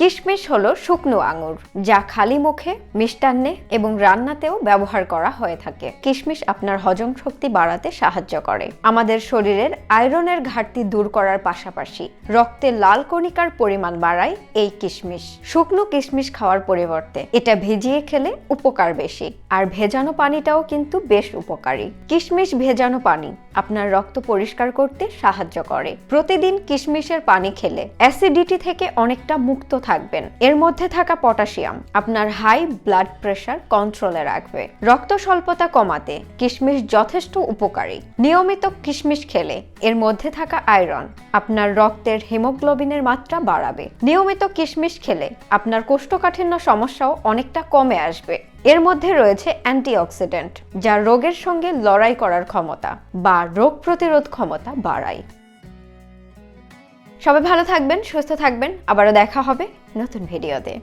কিশমিশ হলো শুকনো আঙুর, যা খালি মুখে, মিষ্টান্নে এবং রান্নাতেও ব্যবহার করা হয়ে থাকে। কিশমিশ আপনার হজম শক্তি বাড়াতে সাহায্য করে। আমাদের শরীরের আয়রনের ঘাটতি দূর করার পাশাপাশি রক্তে লাল কণিকার পরিমাণ বাড়ায় এই কিশমিশ। শুকনো কিশমিশ খাওয়ার পরিবর্তে এটা ভেজিয়ে খেলে উপকার বেশি, আর ভেজানো পানিটাও কিন্তু বেশ উপকারী। কিশমিশ ভেজানো পানি আপনার রক্ত পরিষ্কার করতে সাহায্য করে। প্রতিদিন কিশমিশের পানি খেলে অ্যাসিডিটি থেকে অনেকটা মুক্ত থাকবেন। এর মধ্যে থাকা পটাশিয়াম আপনার হাই ব্লাড প্রেশার কন্ট্রোলে রাখবে। রক্ত স্বল্পতা কমাতে কিশমিশ যথেষ্ট উপকারী। নিয়মিত কিশমিশ খেলে এর মধ্যে থাকা আয়রন আপনার রক্তের হিমোগ্লোবিনের মাত্রা বাড়াবে। নিয়মিত কিশমিশ খেলে আপনার কোষ্ঠকাঠিন্য সমস্যাও অনেকটা কমে আসবে। এর মধ্যে রয়েছে অ্যান্টিঅক্সিডেন্ট, যা রোগের সঙ্গে লড়াই করার ক্ষমতা বা রোগ প্রতিরোধ ক্ষমতা বাড়ায়। সবাই ভালো থাকবেন, সুস্থ থাকবেন, আবারও দেখা হবে নতুন ভিডিওতে।